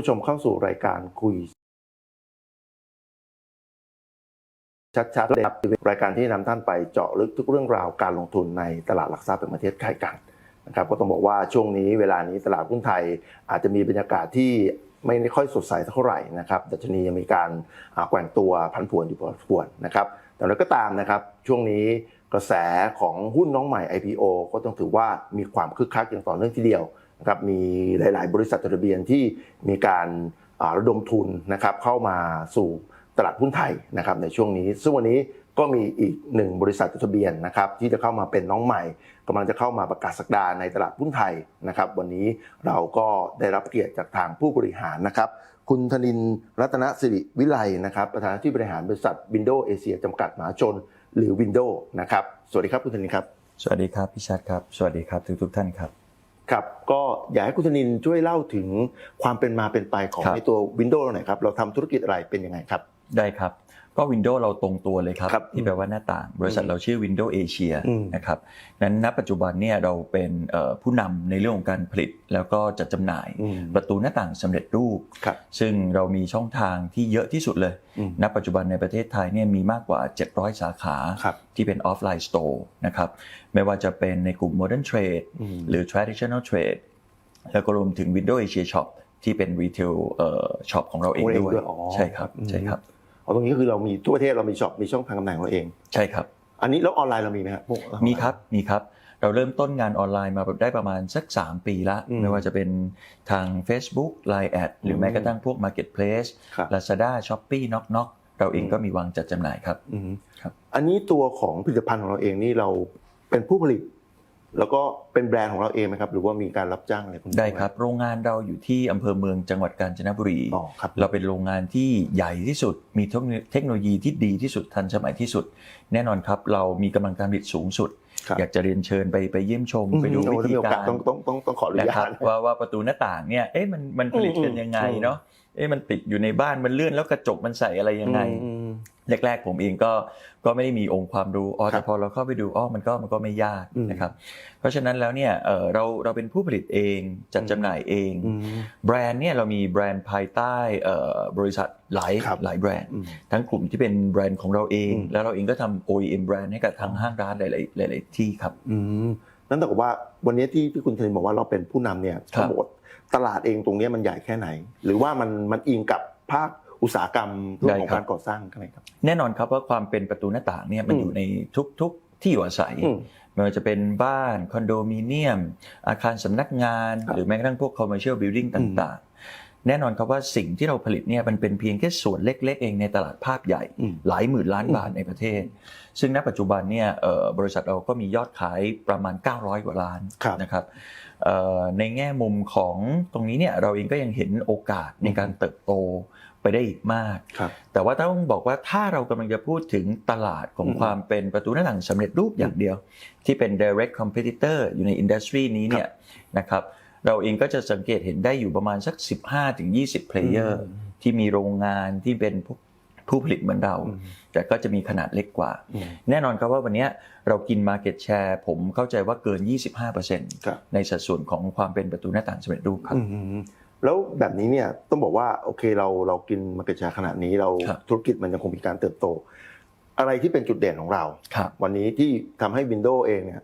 ผู้ชมเข้าสู่รายการคุย ชัดๆเลยครับรายการที่นำท่านไปเจาะลึกทุกเรื่องราวการลงทุนในตลาดหลักทรัพย์แห่งประเทศไทยกันนะครับก็ต้องบอกว่าช่วงนี้เวลานี้ตลาดหุ้นไทยอาจจะมีบรรยากาศที่ไม่ค่อยสดใสเท่าไหร่นะครับดัชนียังมีการแกว่งตัวผันผวนอยู่พอสมควรนะครับ แต่แล้วก็ตามนะครับช่วงนี้กระแสของหุ้นน้องใหม่ IPO ก็ต้องถือว่ามีความคึกคักอย่างต่อเนื่องทีเดียว นะครับมีหลาย ๆ บริษัทจดทะเบียนที่มีการระดมทุนนะครับเข้ามาสู่ตลาดหุ้นไทยนะครับในช่วงนี้ ซึ่งวันนี้ก็มีอีกหนึ่งบริษัทจดทะเบียนนะครับที่จะเข้ามาเป็นน้องใหม่กำลังจะเข้ามาประกาศสักดาในตลาดหุ้นไทยนะครับ วันนี้เราก็ได้รับเกียรติจากทางผู้บริหารนะครับ คุณธนินรัตนสิริวิไลนะครับ ประธานาธิบริหารบริษัทวินโดว์เอเชียจำกัดมหาชน หรือวินโดว์นะครับ สวัสดีครับคุณธนินครับ สวัสดีครับพี่ชัดครับ สวัสดีครับทุกทุกท่านครับ ครับก็อยากให้คุณธนินทร์ช่วยเล่าถึงความเป็นมาเป็นไปของครับในตัววินโดว์หน่อยครับเราทำธุรกิจอะไรเป็นยังไงครับได้ครับ ก็วินโดว์เราตรงตัวเลยครับครับ ที่แปลว่าหน้าต่าง บริษัทเราชื่อ Windows Asia อืมนะครับนั้นณปัจจุบันเนี่ยเราเป็นเอ่อผู้นำในเรื่องของการผลิตแล้วก็จัดจำหน่ายอืมประตูหน้าต่างสำเร็จรูปครับซึ่งเรามีช่องทางที่เยอะที่สุดเลยอืมณปัจจุบันในประเทศไทยเนี่ยมีมากกว่า 700 สาขาครับที่เป็นออฟไลน์สโตร์นะครับไม่ว่าจะเป็นในกลุ่ม Modern Trade อืมหรือ traditional trade แล้วก็รวมถึง Windows Asia Shop ที่เป็น retail เอ่อ shop ของเราเองของเราเองด้วยด้วยอ๋อใช่ครับอืมใช่ครับเอา ตรงนี้ก็คือเรามีทั่วประเทศเรามีช็อปมีช่องทางจำหน่ายของเราเอง ใช่ครับ อันนี้แล้วออนไลน์เรามีไหมครับพวกมีครับมีครับ เราเริ่มต้นงานออนไลน์มาได้ประมาณสัก 3 ปีละอืมไม่ว่าจะเป็นทาง Facebook Line แอดหรือแม้กระทั่งพวก Marketplace ครับ Lazada Shopee Knock Knock เราเองอืมก็มีวางจัดจำหน่ายครับอืมครับ อันนี้ตัวของผลิตภัณฑ์ของเราเองนี่เราเป็นผู้ผลิต แล้วก็เป็นแบรนด์ของเราเองไหมครับหรือว่ามีการรับจ้างอะไรพวกนี้ได้ครับ โรงงานเราอยู่ที่อำเภอเมืองจังหวัดกาญจนบุรีอ๋อครับเราเป็นโรงงานที่ใหญ่ที่สุด มีเทคโนโลยีที่ดีที่สุดทันสมัยที่สุด แน่นอนครับ เรามีกำลังการผลิตสูงสุดครับอยากจะเรียนเชิญไปไปเยี่ยมชมไปดูอืมวิธีโอ้ถ้มีโอกาสรต้องต้องต้องต้องขออนุนะญาครับตว่าว่าประตูหน้าต่างเนี่ยเอ๊ะมันมันผลิตกันยังไงอืมเนาะ เอ๊ะมันติดอยู่ในบ้านมันเลื่อนแล้วกระจกมันใส่อะไรยังไงอืมแรกๆผมเองก็ก็ไม่ได้มีองค์ความรู้อ๋อครัแต่บพอเราเข้าไปดูอ๋อมันก็มันก็ไม่ยากอืมนะครับ เพราะฉะนั้นแล้วเนี่ยเออเราเราเป็นผู้ผลิตเองจัดอืมจำหน่ายเองอืมแบรนด์เนี่ยเรามีแบรนด์ภายใต้เอ่อบริษัทหลายครับหลายแบรนด์อืมทั้งกลุ่มที่เป็นแบรนด์ของเราเองอืมแล้วเราเองก็ทำ OEM แบรนด์ให้กับทางห้างร้านหลายๆหลายๆที่ครับอืมนั่นแต่ว่าวันนี้ที่ที่คุณธนินบอกว่าเราเป็นผู้นำเนี่ยครับทั้งหมด ตลาดเองตรงเนี้ยมันใหญ่แค่ไหน หรือว่ามันมันอิงกับภาคอุตสาหกรรมเรื่องของการก่อสร้างกันไหมครับ แน่นอนครับว่าความเป็นประตูหน้าต่างเนี่ยมันอืมอยู่ในทุกๆที่อยู่อาศัยอืมไม่ว่าจะเป็นบ้านคอนโดมิเนียม อาคารสำนักงานครับหรือแม้กระทั่งพวก commercial building อืมต่างๆ แน่นอนครับว่าสิ่งที่เราผลิตเนี่ยมันเป็นเพียงแค่ส่วนเล็ก ๆ เองในตลาดภาพใหญ่อืมหลายหมื่นล้านอืมบาทในประเทศ ซึ่งณปัจจุบันเนี่ยเอ่อบริษัทเราก็มียอดขายประมาณ 900 กว่าล้านครับนะครับเอ่อ ในแง่มุมของตรงนี้เนี่ยเราเองก็ยังเห็นโอกาสในการเติบโตไปได้อีกมากครับแต่ว่าต้องบอกว่าถ้าเรากำลังจะพูดถึงตลาดของอืมความเป็นประตูหน้าต่างสำเร็จรูปอย่างเดียว ที่เป็น direct competitor อยู่ในอินดัสทรีนี้เนี่ยนะครับเราเองก็จะสังเกตเห็นได้อยู่ประมาณสัก 15-20 player อืมที่มีโรงงานที่เป็นผู้ ผู้ผลิตเหมือนเราอืมแต่ก็จะมีขนาดเล็กกว่าอืมแน่นอนครับว่าวันเนี้ยเรากิน market share ผมเข้าใจว่าเกิน 25%ครับในสัดส่วนของความเป็นประตูหน้าต่างสำเร็จรูปครับอืมแล้วแบบนี้เนี่ยต้องบอกว่าโอเคเราเรากินมาเก็ตแชร์ขนาดนี้เราครับธุรกิจมันยังคงมีการเติบโต อะไรที่เป็นจุดเด่นของเราครับวันนี้ที่ทำให้ Windows เองเนี่ย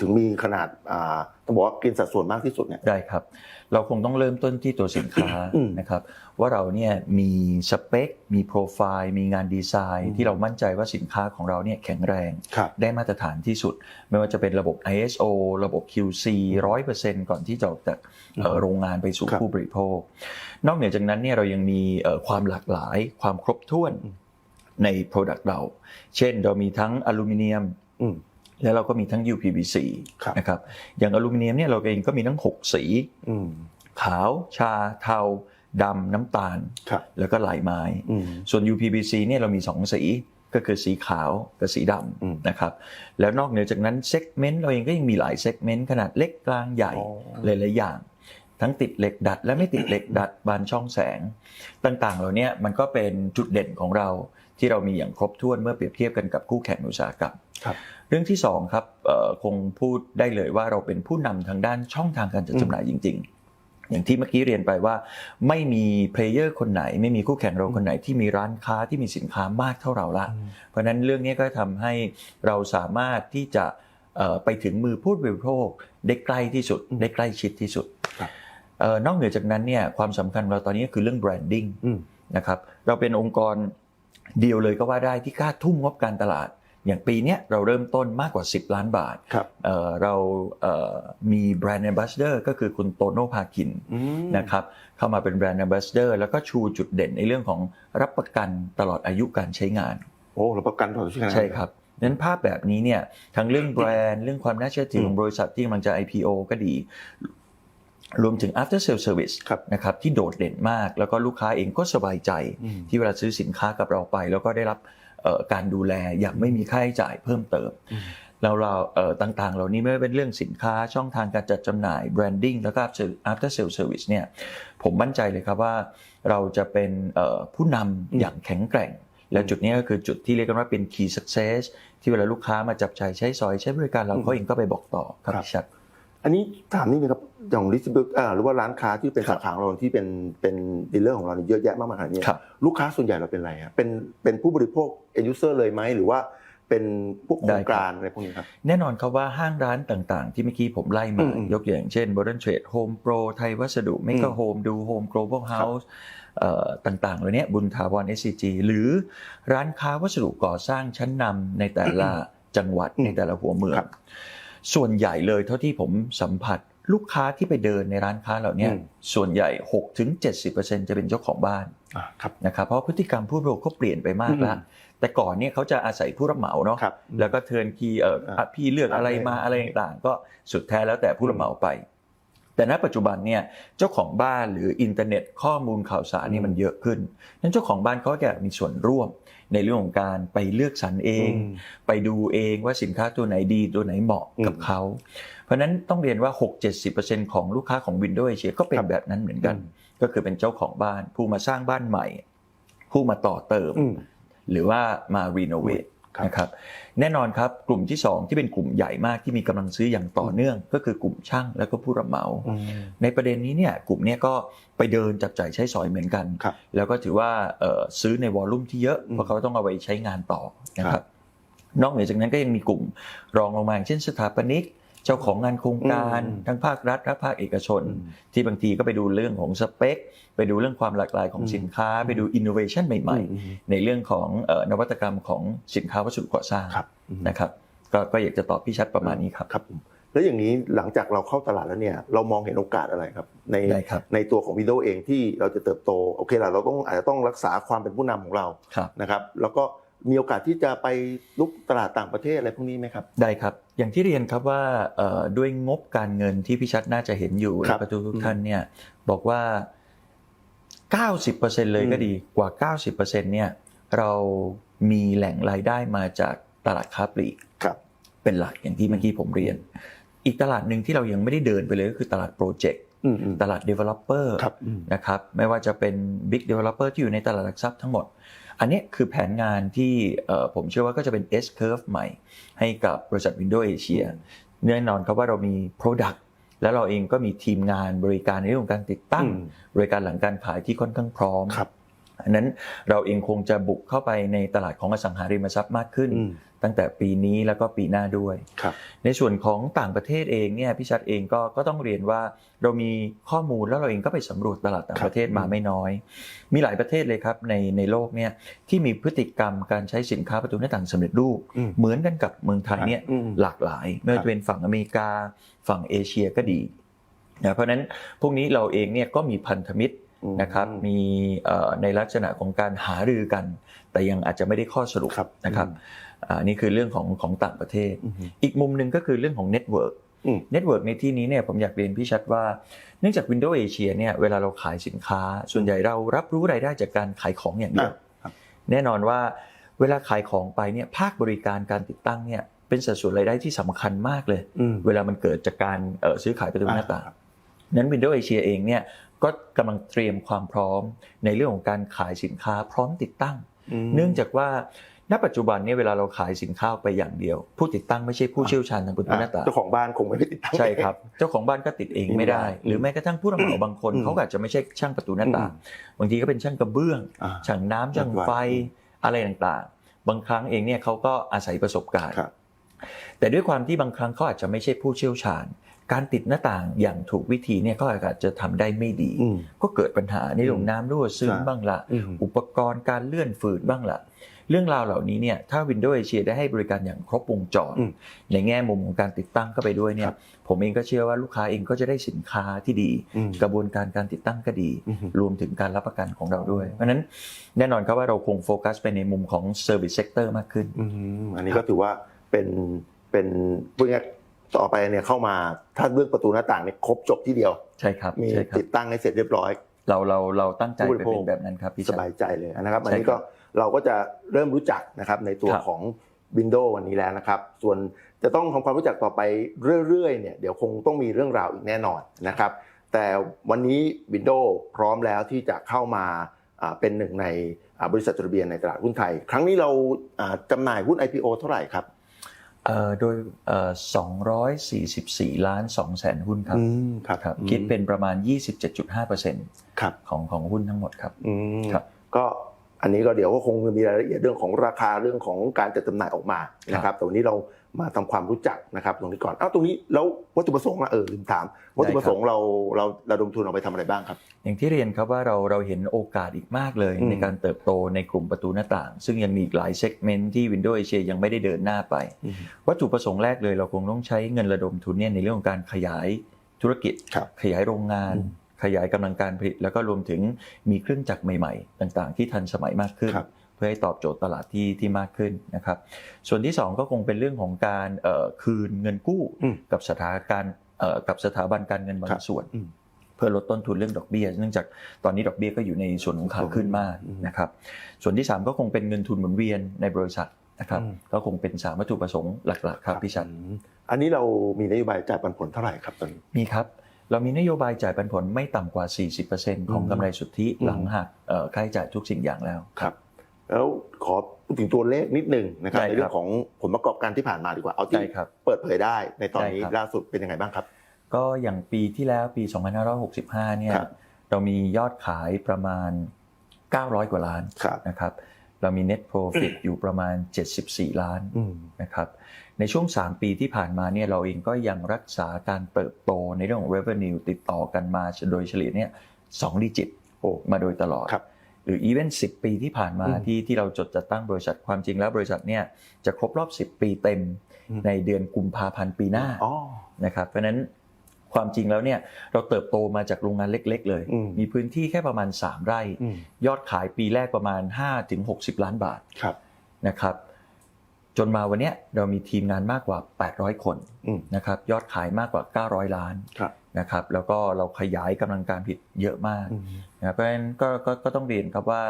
ถึงมีขนาดอ่าต้องบอกว่ากินสัดส่วนมากที่สุดเนี่ยได้ครับ เราคงต้องเริ่มต้นที่ตัวสินค้าอืมนะครับว่าเราเนี่ยมีสเปค มีโปรไฟล์มีงานดีไซน์อืมที่เรามั่นใจว่าสินค้าของเราเนี่ยแข็งแรงครับได้มาตรฐานที่สุด ไม่ว่าจะเป็นระบบ ISO ระบบ QC 100%ก่อนที่จะออกจากเอ่ออืมโรงงานไปสู่ครับผู้บริโภค นอกเหนือจากนั้นเนี่ยเรายังมีเอ่อความหลากหลายความครบถ้วนอืมใน Product เรา เช่นเรามีทั้งอลูมิเนียมอืม แล้วเราก็มีทั้ง UPVC ครับนะครับอย่างอลูมิเนียมเนี่ยเราเองก็มีทั้ง 6 สีอืมขาวชาเทาดำน้ำตาลครับแล้วก็ลายไม้อืมส่วน UPVC เนี่ยเรามี 2 สีก็คือสีขาวกับสีดอืมำนะครับแล้วนอกเหนือจากนั้นเซกเมนต์เราเองก็ยังมีหลายเซกเมนต์ขนาดเล็กกลางใหญ่อ๋อหลายๆอย่าง ทั้งติดเหล็กดัด และไม่ติดเหล็กดัดบานช่องแสง ต่างๆ เหล่าเนี้มันก็เป็นจุดเด่นของเราที่เรามีอย่างครบถ้วนเมื่อเปรียบเทียบกันกับคู่แข่งในอุตสาหกรรมครับเรื่องที่สองครับเอ่อคงพูดได้เลยว่าเราเป็นผู้นำทางด้านช่องทางการจัดจำหน่ายจริง ๆ อย่างที่เมื่อกี้เรียนไปว่า ไม่มีเพลเยอร์คนไหน ไม่มีคู่แข่งเราคนไหนที่มีร้านค้าที่มีสินค้ามากเท่าเราละ เพราะฉะนั้นเรื่องนี้ก็ทำให้เราสามารถที่จะเอ่อไปถึงมือผู้บริโภคได้ใกล้ที่สุดอืมได้ใกล้ชิดที่สุดครับเอ่อ นอกเหนือจากนั้นเนี่ยความสำคัญของเราตอนนี้ก็คือเรื่องแบรนดิ้งอืมนะครับเราเป็นองค์กรเดียวเลยก็ว่าได้ที่กล้าทุ่มงบการตลาด อย่างปีเนี้ยเราเริ่มต้นมากกว่า 10 ล้านบาทครับเอ่อเราเอ่อมีแบรนด์ a m b a s s a d o r ก็คือคุณโตโน่พาคินอืมนะครับเข้ามาเป็นแบรนด์ a m b a s s a d o r แล้วก็ชูจุดเด่นในเรื่องของรับประกันตลอดอายุการใช้งาน โอ้เราประกันตลอดชีวิตนะใช่ครับนั้นภาพแบบนี้เนี่ยทั้งเรื่องแบรนด์เรื่องความน่าเชื่อถือของบริษัทที่กำลังจะ IPO ก็ดี รวมถึง after sale service ครับนะครับที่โดดเด่นมาก แล้วก็ลูกค้าเองก็สบายใจอืมที่เวลาซื้อสินค้ากับเราไป แล้วก็ได้รับเอ่อการดูแลอย่างไม่มีค่าใช้จ่ายเพิ่มเติมอืมแล้วเราเอ่อต่างๆ เหล่านี้ไม่ว่าเป็นเรื่องสินค้าช่องทางการจัดจำหน่าย branding แล้วก็ after sale service เนี่ยผมมั่นใจเลยครับว่าเราจะเป็นเอ่อผู้นำอย่างแข็งแกร่ง และจุดนี้ก็คือจุดที่เรียกกันว่าเป็น key success ที่เวลาลูกค้ามาจับจ่ายใช้สอยใช้บริการเราอืมเขาเองก็ไปบอกต่อครับครับพี่ชัด อันนี้ถามนิดนึงครับอย่างดิสติบิวอ่าหรือว่าร้านค้าที่เป็นครัสาบขาของเราที่เป็นเป็นดีลเลอร์ของเราเนี่ยเยอะแยะมากมายขนาดนี้ครับลูกค้าส่วนใหญ่เราเป็นอะไรครับเป็นเป็นผู้บริโภคเอ็นยูเซอร์เลยไหมหรือว่าเป็นพวกโครงการอะไรพวกนี้ครับแน่นอนครับว่าห้างร้านต่างๆ ที่เมื่อกี้ผมไล่มาอืมอืมยกอย่างเช่น Modern Trade Home Pro ไทยวัสดุ Mega อืม Home ดู Home Global House เอ่อต่างๆเหล่านี้บุญถาวร SCG หรือร้านค้าวัสดุก่อสร้างชั้นนำในแต่ละจังหวัดอืมในแต่ละหัวเมืองครับ ส่วนใหญ่เลยเท่าที่ผมสัมผัสลูกค้าที่ไปเดินในร้านค้าเหล่านี้อืมส่วนใหญ่6-70%จะเป็นเจ้าของบ้านอ่าครับนะครับเพราะพฤติกรรมผู้บริโภคก็เปลี่ยนไปมากแล้วอืมแต่ก่อนเนี่ยเขาจะอาศัยผู้รับเหมาเนาะครับแล้วก็เทิร์นคีย์เอออ่าอะพี่เลือกอะไรมาอ่าอะไรต่างๆก็สุดแท้แล้วแต่ผู้รับเหมาไป แต่ณปัจจุบันเนี่ยเจ้าของบ้านหรืออินเทอร์เน็ตข้อมูลข่าวสารนี่อืมมันเยอะขึ้นนั้นเจ้าของบ้านเขาก็อยากมีส่วนร่วมในเรื่องของการไปเลือกสรรเองอืมไปดูเองว่าสินค้าตัวไหนดีตัวไหนเหมาะกับอืมเขา เพราะฉะนั้นต้องเรียนว่า 6-70%ของลูกค้าของ Windows Asia ก็เป็นแบบนั้นเหมือนกันอืมก็คือเป็นเจ้าของบ้าน ผู้มาสร้างบ้านใหม่ ผู้มาต่อเติมอืมหรือว่ามารีโนเวทครับ นะครับแน่นอนครับกลุ่มที่ 2 ที่เป็นกลุ่มใหญ่มากที่มีกำลังซื้ออย่างต่อเนื่องก็คือกลุ่มช่างแล้วก็ผู้รับเหมาอืมในประเด็นนี้เนี่ยกลุ่มเนี้ยก็ไปเดินจับจ่ายใช้สอยเหมือนกันครับแล้วก็ถือว่าเอ่อซื้อในวอลลุ่มที่เยอะอืมเพราะเขาต้องเอาไปใช้งานต่อนะคครัรับบนอกเหนือจากนั้นก็ยังมีกลุ่มรองลงมาอย่างเช่นสถาปนิก เจ้าของงานโครงการอืมทั้งภาครัฐและภาคเอกชนอืมที่บางทีก็ไปดูเรื่องของสเปค ไปดูเรื่องความหลากหลายของอืมสินค้า ไปดูอินโนเวชันใหม่อืมๆในเรื่องของเอ่อนวัตกรรมของสินค้าวัสดุก่อสร้างครับอืมนะครับก็ก็อยากจะตอบพี่ชัดประมาณนี้ครับครับผมแล้วอย่างนี้หลังจากเราเข้าตลาดแล้วเนี่ยเรามองเห็นโอกาสอะไรครับในได้ครับในตัวของวิดีโอเองที่เราจะเติบโตโอเคละเราต้องอาจจะต้องรักษาความเป็นผู้นำของเราครับนะครับแล้วก็ มีโอกาสที่จะไปลุกตลาดต่างประเทศอะไรพวกนี้ไหมครับ ได้ครับ อย่างที่เรียนครับว่าเอ่อด้วยงบการเงินที่พี่ชัดน่าจะเห็นอยู่ครัและบประตูทุกท่านเนี่ยบอกว่า 90%เลยก็ดีกว่า 90%เนี่ยเรามีแหล่งรายได้มาจากตลาดค้าปลีกครับเป็นหลักอย่างที่เมื่อกี้ผมเรียน อีกตลาดหนึ่งที่เรายังไม่ได้เดินไปเลยก็คือตลาดโปรเจกต์อืมอืมตลาด Developer ครับอืมนะครับไม่ว่าจะเป็น Big Developer ที่อยู่ในตลาดหลักทรัพย์ทั้งหมด อันนี้คือแผนงานที่เอ่อผมเชื่อว่าก็จะเป็น S curve ใหม่ให้กับบริษัท Windows Asia แน่นอนครับว่าเรามี Product แล้วเราเองก็มีทีมงานบริการในเรื่องของการติดตั้งอืมบริการหลังการขายที่ค่อนข้างพร้อมครับ อันนั้นเราเองคงจะบุกเข้าไปในตลาดของอสังหาริมทรัพย์มากขึ้นอืมตั้งแต่ปีนี้แล้วก็ปีหน้าด้วยครับในส่วนของต่างประเทศเองเนี่ยพี่ชัดเองก็ก็ต้องเรียนว่าเรามีข้อมูลแล้วเราเองก็ไปสำรวจตลาดต่างประเทศมาไม่น้อย มีหลายประเทศเลยครับในในโลกเนี่ยที่มีพฤติกรรมการใช้สินค้าประตูหน้าต่างสำเร็จรูปอืมเหมือนกันกับเมืองไทยเนี่ยอืมหลากหลายไม่ว่าจะเป็นฝั่งอเมริกา ฝั่งเอเชียก็ดีนะเพราะฉะนั้นพวกนี้เราเองเนี่ยก็มีพันธมิตรอืม นะครับมีเอ่อในลักษณะของการหารือกัน แต่ยังอาจจะไม่ได้ข้อสรุปครับนะครับอ่านี่คือเรื่องของของต่างประเทศอืมอีกมุมหนึ่งก็คือเรื่องของเน็ตเวิร์กอืมเน็ตเวิร์กในที่นี้เนี่ยผมอยากเรียนพี่ชัดว่า เนื่องจาก Windows Asia เนี่ยเวลาเราขายสินค้า ส่วนใหญ่เรารับรู้รายได้จากการขายของอย่างเดียวอะครับแน่นอนว่าเวลาขายของไปเนี่ยภาคบริการการติดตั้งเนี่ยเป็นสัดส่วนรายได้ที่สำคัญมากเลยอืมเวลามันเกิดจากการเอ่อซื้อขายประตูหน้าต่างครับนั้น Windows Asia เองเนี่ย ก็กำลังเตรียมความพร้อมในเรื่องของการขายสินค้าพร้อมติดตั้งมเนื่องจากว่าณปัจจุบันเนี่ยเวลาเราขายสินค้าออกไปอย่างเดียว ผู้ติดตั้งไม่ใช่ผู้เชี่ยวชาญทางประตูหน้าต่างเจ้าของบ้านคงไม่ได้ติดตั้งใช่ครับเจ้าของบ้านก็ติดเองไม่ได้ไม่ได้หรือแม้กระทั่งผู้รับเหมาบางคนอืมเขาก็อาจจะไม่ใช่ช่างประตูหน้าต่างบางทีก็เป็นช่างกระเบื้องอ่าช่างน้ำช่างไฟอืมอะไรต่างๆ บางครั้งเองเนี่ยเขาก็อาศัยประสบการณ์ครับแต่ด้วยความที่บางครั้งเขาอาจจะไม่ใช่ผู้เชี่ยวชาญ การติดหน้าต่างอย่างถูกวิธีเนี่ยเขาอาจจะทำได้ไม่ดีอืมก็เกิดปัญหาในเรื่องอืมน้ำรั่วซึมใช่บ้างละอืมอุปกรณ์การเลื่อนฝืดบ้างละเรื่องราวเหล่านี้เนี่ยถ้า Windows Asia ได้ให้บริการอย่างครบวงจรอืมในแง่มุมของการติดตั้งเข้าไปด้วยเนี่คยรับผมเองก็เชื่อว่าลูกค้าเองก็จะได้สินค้าที่ดีอืมกระบวนการการติดตั้งก็ดีอืมรวมถึงการรับประกันของเราด้วย เพราะฉะนั้นแน่นอนครับว่าเราคงโฟกัสไปในมุมของ Service Sector มากขึ้นอืมอันนี้ก็ถือว่าเป็นเป็นพูดง่ายๆ ต่อไปเนี่ยเข้ามาถ้าเรื่องประตูหน้าต่างเนี่ยครบจบที่เดียว ใช่ครับมีใช่ครับติดตั้งให้เสร็จเรียบร้อย เราเราเราตั้งใจผู้บไปริโภค เป็นแบบนั้นครับพี่สชัดบายใจเลยนะครับอันใช่นี้ครัก็บเราก็จะเริ่มรู้จักนะครับในตัวครับ ของ Windows วันนี้แล้วนะครับ ส่วนจะต้องทำความรู้จักต่อไปเรื่อยๆเนี่ยเดี๋ยวคงต้องมีเรื่องราวอีกแน่นอนนะครับ แต่วันนี้ Windows พร้อมแล้วที่จะเข้ามาอ่าเป็นหนึ่งในอ่าบริษัทจดทะเบียนในตลาดหุ้นไทย ครั้งนี้เราอ่าจำหน่ายหุ้น IPO เท่าไหร่ครับเอ่อ โดยเอ่อ244 ล้าน2แสนหุ้นครับอืมครับครับอืมคิดเป็นประมาณ 27.5%ครับของของหุ้นทั้งหมดครับอืมครับ ก็อันนี้ก็เดี๋ยวก็คงมีรายละเอียดเรื่องของราคาเรื่องของการจัดจำหน่ายออกมานะครับแต่วันนี้เรา มาทำความรู้จักนะครับตรงนี้ก่อนอ้าวตรงนี้แล้ววัตถุประสงค์อะเออลืมถามวัตถุประสงค์เราเราระดมทุนเอาไปทำอะไรบ้างครับ อย่างที่เรียนครับว่าเราเราเห็นโอกาสอีกมากเลยอืมในการเติบโตในกลุ่มประตูหน้าต่าง ซึ่งยังมีอีกหลายเซกเมนต์ที่ Windows Asia ยังไม่ได้เดินหน้าไป วัตถุประสงค์แรกเลยเราคงต้องใช้เงินระดมทุนเนี่ยในเรื่องของการขยายธุรกิจครับขยายโรงงานอืมขยายกำลังการผลิต แล้วก็รวมถึงมีเครื่องจักรใหม่ ๆ ต่างๆ ที่ทันสมัยมากขึ้นครับ เพื่อให้ตอบโจทย์ตลาดที่ที่มากขึ้นนะครับ ส่วนที่สองก็คงเป็นเรื่องของการเอ่อคืนเงินกู้อืมกับสถานการณ์เอ่อกับสถาบันการเงินบาครังบส่วนอืมเพื่อลดต้นทุนเรื่องดอกเบี้ย เนื่องจากตอนนี้ดอกเบี้ยก็อยู่ในส่วนของขาขึ้นมากอืมนะครับ ส่วนที่ 3 ก็คงเป็นเงินทุนหมุนเวียนในบริษัทนะครับอืมก็คงเป็นสามวัตถุประสงค์หลักๆครับพี่ชัดอืมอันนี้เรามีนโยบายจ่ายปันผลเท่าไหร่ครับตอนนี้ มีครับ เรามีนโยบายจ่ายปันผลไม่ต่ำกว่า 40%ของอืมกำไรสุทธิอืมหลังหักเอ่อค่าใช้จ่ายทุกสิ่งอย่างแล้วครับ แล้วขอพูดถึงตัวเลขนิดหนึ่งนะครับได้ครับในเรื่องของผลประกอบการที่ผ่านมาดีกว่าเอาที่ได้ครับเปิดเผยได้ในตอนนี้ได้ครับล่าสุดเป็นยังไงบ้างครับ ก็อย่างปีที่แล้วปี 2565 เนี่ยครับเรามียอดขายประมาณ 900 กว่าล้านครับนะครับเรามี net profit อยู่ประมาณ 74 ล้านอืมนะครับในช่วง 3 ปีที่ผ่านมาเนี่ยเราเองก็ยังรักษาการเติบโตในเรื่องของ revenue ติดต่อกันมาโดยเฉลี่ยเนี่ยสองดิจิตโอ้มาโดยตลอดครับ หรืออีเวนต์10ปีที่ผ่านมาอืมที่ที่เราจดจัดตั้งบริษัทความจริงแล้วบริษัทเนี่ยจะครบรอบ 10 ปีเต็มอืมในเดือนกุมภาพันธ์ปีหน้าอ๋อนะครับเพราะฉะนั้นความจริงแล้วเนี่ยเราเติบโตมาจากโรงงานเล็ก ๆ เลยอืมมีพื้นที่แค่ประมาณ 3 ไร่อืมยอดขายปีแรกประมาณ 5-60 ล้านบาทครับนะครับ จนมาวันเนี้ยเรามีทีมงานมากกว่า 800 คนอืมนะครับยอดขายมากกว่า 900 ล้านครับ นะครับแล้วก็เราขยายกำลังการผลิตเยอะมากอืมนะครับเพราะฉะนั้นก็ก็ก็ต้องเรียนครับว่า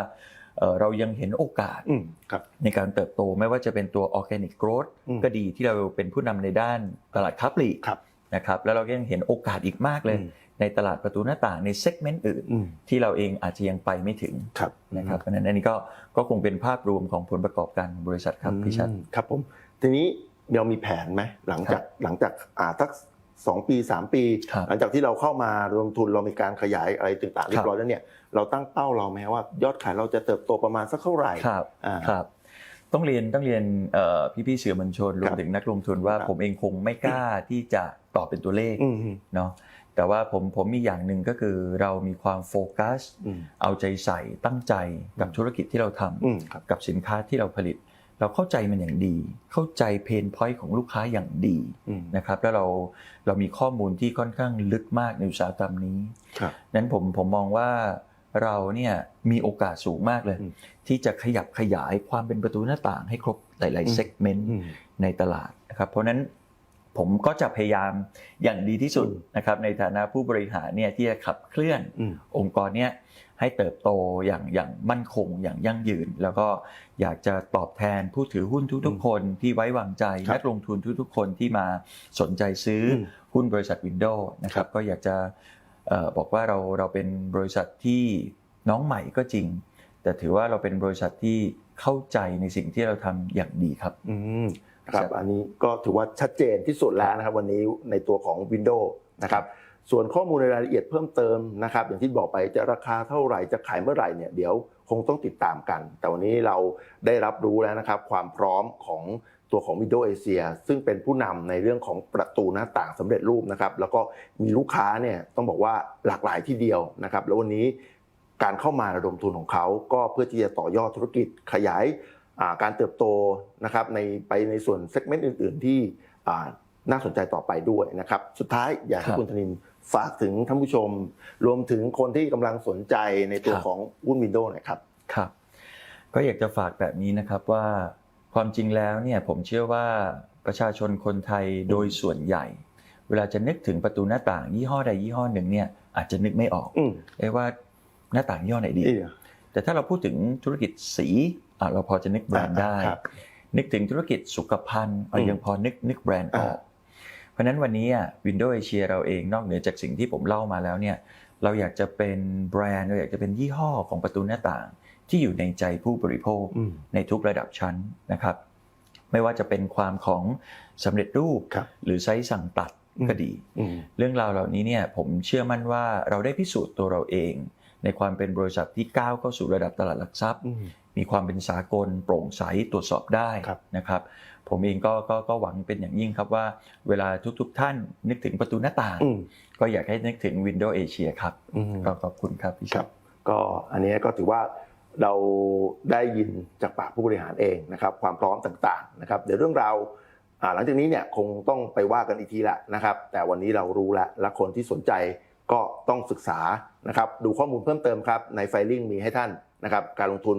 เอ่อเรายังเห็นโอกาสอืมครับในการเติบโตไม่ว่าจะเป็นตัว organic growth อืมก็ดีที่เราเป็นผู้นำในด้านตลาดค้าปลีกครับนะครับแล้วเราก็ยังเห็นโอกาสอีกมากเลยอืมในตลาดประตูหน้าต่างในเซกเมนต์อื่นอืมที่เราเองอาจจะยังไปไม่ถึงครับนะครับเพราะฉะนั้นอันนี้ก็ก็คงเป็นภาพรวมของผลประกอบการของบริษัทครับพี่ชัดอืมครับผมทีนี้เรามีแผนไหมหลังจากหลังจากอ่าทัก สองปีสามปีครับหลังจากที่เราเข้ามารวมทุนเรามีการขยายอะไรต่างๆเรียบร้อยแล้วเนี่ยเราตั้งเป้าเราไหมว่ายอดขายเราจะเติบโตประมาณสักเท่าไหร่ครับอ่าครับต้องเรียนต้องเรียนเอ่อพี่ๆสื่อมวลชนรวครัมบถึงนักลงทุนว่าครับผมเองคงไม่กล้าที่จะตอบเป็นตัวเลขอืมเนาะแต่ว่าผมผมมีอย่างหนึ่งก็คือเรามีความโฟกัสอืมเอาใจใส่ตั้งใจกับธุรกิจที่เราทำอืมครับกับสินค้าที่เราผลิต เราเข้าใจมันอย่างดี เข้าใจเพนพอยต์ของลูกค้าอย่างดีอืมนะครับแล้วเราเรามีข้อมูลที่ค่อนข้างลึกมากในอุตสาหกรรมนี้ครับนั้นผมผมมองว่าเราเนี่ยมีโอกาสสูงมากเลยอืมที่จะขยับขยายความเป็นประตูหน้าต่างให้ครบหลายอืมๆเซกเมนต์อืมในตลาดนะครับเพราะฉะนั้นผมก็จะพยายามอย่างดีที่สุดอืมนะครับในฐานะผู้บริหารเนี่ยที่จะขับเคลื่อนอืมองค์กรเนี่ย ให้เติบโตอย่างอย่างมั่นคงอย่างยั่งยืน แล้วก็อยากจะตอบแทนผู้ถือหุ้นทุกๆคนที่ไว้วางใจครับนักลงทุนทุกๆคนที่มาสนใจซื้ออมหุ้นบริษัทวินโดว์นะคครัรับบก็อยากจะเอ่อบอกว่าเราเราเป็นบริษัทที่น้องใหม่ก็จริง แต่ถือว่าเราเป็นบริษัทที่เข้าใจในสิ่งที่เราทำอย่างดีครับอืมนะครับครับอันนี้ก็ถือว่าชัดเจนที่สุดแล้วนะครับวันนี้ในตัวของ Windows นะครับ ส่วนข้อมูลในรายละเอียดเพิ่มเติมนะครับ อย่างที่บอกไปจะราคาเท่าไหร่จะขายเมื่อไหร่เนี่ยเดี๋ยวคงต้องติดตามกัน แต่วันนี้เราได้รับรู้แล้วนะครับ ความพร้อมของตัวของ Windows Asia ซึ่งเป็นผู้นำในเรื่องของประตูหน้าต่างสำเร็จรูปนะครับ แล้วก็มีลูกค้าเนี่ยต้องบอกว่าหลากหลายที่เดียวนะครับ แล้ววันนี้การเข้ามาระดมทุนของเขา ก็เพื่อที่จะต่อยอดธุรกิจขยายการเติบโตนะครับในไปในส่วนเซกเมนต์อื่น ๆ ที่น่าสนใจต่อไปด้วยนะครับ สุดท้ายอยากให้คุณธนิน ฝากถึงท่านผู้ชม รวมถึงคนที่กำลังสนใจในตัวครับ ของหุ้นวินโดว์หน่อยครับ ครับ ก็อยากจะฝากแบบนี้นะครับว่าความจริงแล้วเนี่ยผมเชื่อว่าประชาชนคนไทยโดยส่วนใหญ่ เวลาจะนึกถึงประตูหน้าต่างยี่ห้อใดยี่ห้อหนึ่งเนี่ยอาจจะนึกไม่ออกอืมเอ้ว่าหน้าต่างยี่ห้อไหนดี นี่ แต่ถ้าเราพูดถึงธุรกิจสีอะเราพอจะนึกแบรนด์ได้ ครับนึกถึงธุรกิจสุขภัณฑ์เราอืมยังพอนึกนึกแบรนด์ออกอ่า เพราะฉะนั้นวันนี้อะวินโดว์เอเชียเราเองนอกเหนือจากสิ่งที่ผมเล่ามาแล้วเนี่ยเราอยากจะเป็นแบรนด์เราอยากจะเป็นยี่ห้อของประตูหน้าต่าง ที่อยู่ในใจผู้บริโภคอืมในทุกระดับชั้นนะครับ ไม่ว่าจะเป็นความของสำเร็จรูปครับหรือไซส์สั่งตัดอืมก็ดีอืมเรื่องราวเหล่านี้เนี่ยผมเชื่อมั่นว่าเราได้พิสูจน์ตัวเราเอง ในความเป็นบริษัทที่ก้าวเข้าสู่ระดับตลาดหลักทรัพย์อื มมีความเป็นสากลโปร่งใสตรวจสอบได้ครับนะครับ ผมเองก็ก็ก็หวังเป็นอย่างยิ่งครับว่า เวลาทุกๆท่านนึกถึงประตูหน้าต่างอืมก็อยากให้นึกถึง Windows Asia ครับอืมก็ขอบคุณครับพี่คชัรับบก็อันนี้ก็ถือว่าเราได้ยินจากปากผู้บริหารเองนะครับ ความพร้อมต่างๆนะครับ เดี๋ยวเรื่องราวอ่าหลังจากนี้เนี่ยคงต้องไปว่ากันอีกทีละนะครับ แต่วันนี้เรารู้แล้วและคนที่สนใจก็ต้องศึกษานะครับ ดูข้อมูลเพิ่มเติมครับ ในไฟลิ่งมีให้ท่าน นะครับการลงทุน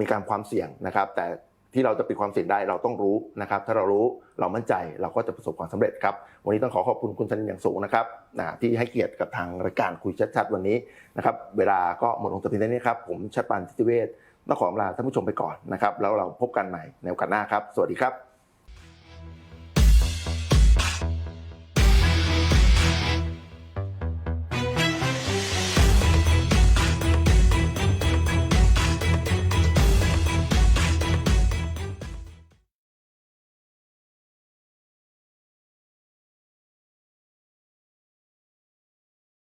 มีการความเสี่ยงนะครับ แต่ที่เราจะปิดความเสี่ยงได้เราต้องรู้นะครับ ถ้าเรารู้เรามั่นใจเราก็จะประสบความสำเร็จครับ วันนี้ต้องขอขอบคุณคุณธนินอย่างสูงนะครับที่ให้เกียรติกับทางรายการคุยชัดๆวันนี้นะครับเวลาก็หมดลงแต่เพียงเท่านี้ครับผมชัดปันทิติเวศต้องขอลาท่านผู้ชมไปก่อนนะครับแล้วเราพบกันใหม่ในโอกาสหน้าครับ สวัสดีครับ